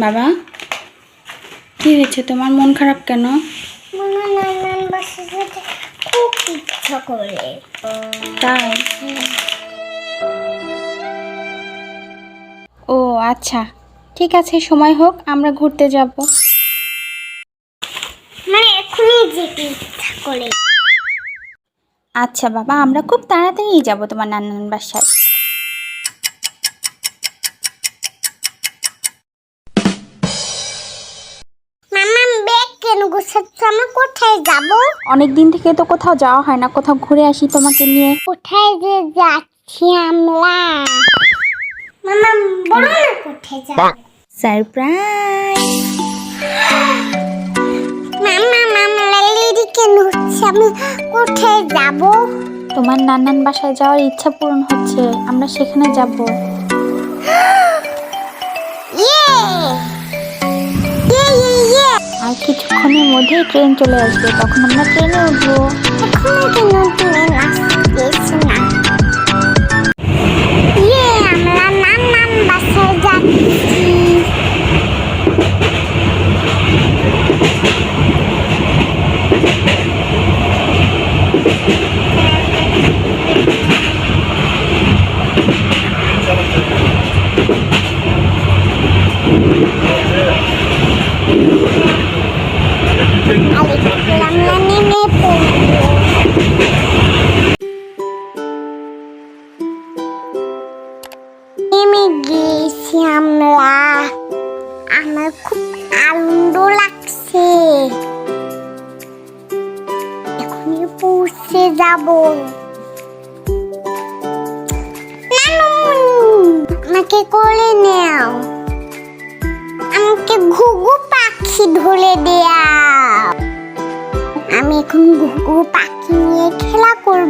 বাবা কি হয়েছে? তোমার মন খারাপ কেন? খুব ইচ্ছা করে তাই? ও আচ্ছা। ঠিক আছে সময় হোক আমরা ঘুরতে যাব। মানে এখনই যেতে ইচ্ছা করে। আচ্ছা বাবা আমরা খুব তাড়াতাড়ি যাব তোমার নানান বাসায়। গোছাচ্ছ আমরা কোথায় যাব? অনেক দিন থেকে তো কোথাও যাওয়া হয় না কোথাও ঘুরে আসি তোমাকে নিয়ে। কোথায় যে যাচ্ছি আমরা? মামা বলো না কোথায় যাব। সারপ্রাইজ মামা মামা লালিদি কেন হচ্ছে? আমি কোথায় যাব? তোমার নানান বাসায় যাওয়ার ইচ্ছা পূরণ হচ্ছে আমরা সেখানে যাব। ইয়ে কিছুক্ষণের মধ্যেই ট্রেন চলে আসবে তখন আমরা ট্রেনে উঠবো। এখনও কেন তুমি আমরা নেমে আমরা খুব আনন্দ লাগছে পৌঁছে যাব আমাকে কোলে নেও আমাকে ঘুঘু পাখি ধরে দেয়া আমি এখন ঘুঘু পাখি নিয়ে খেলা করব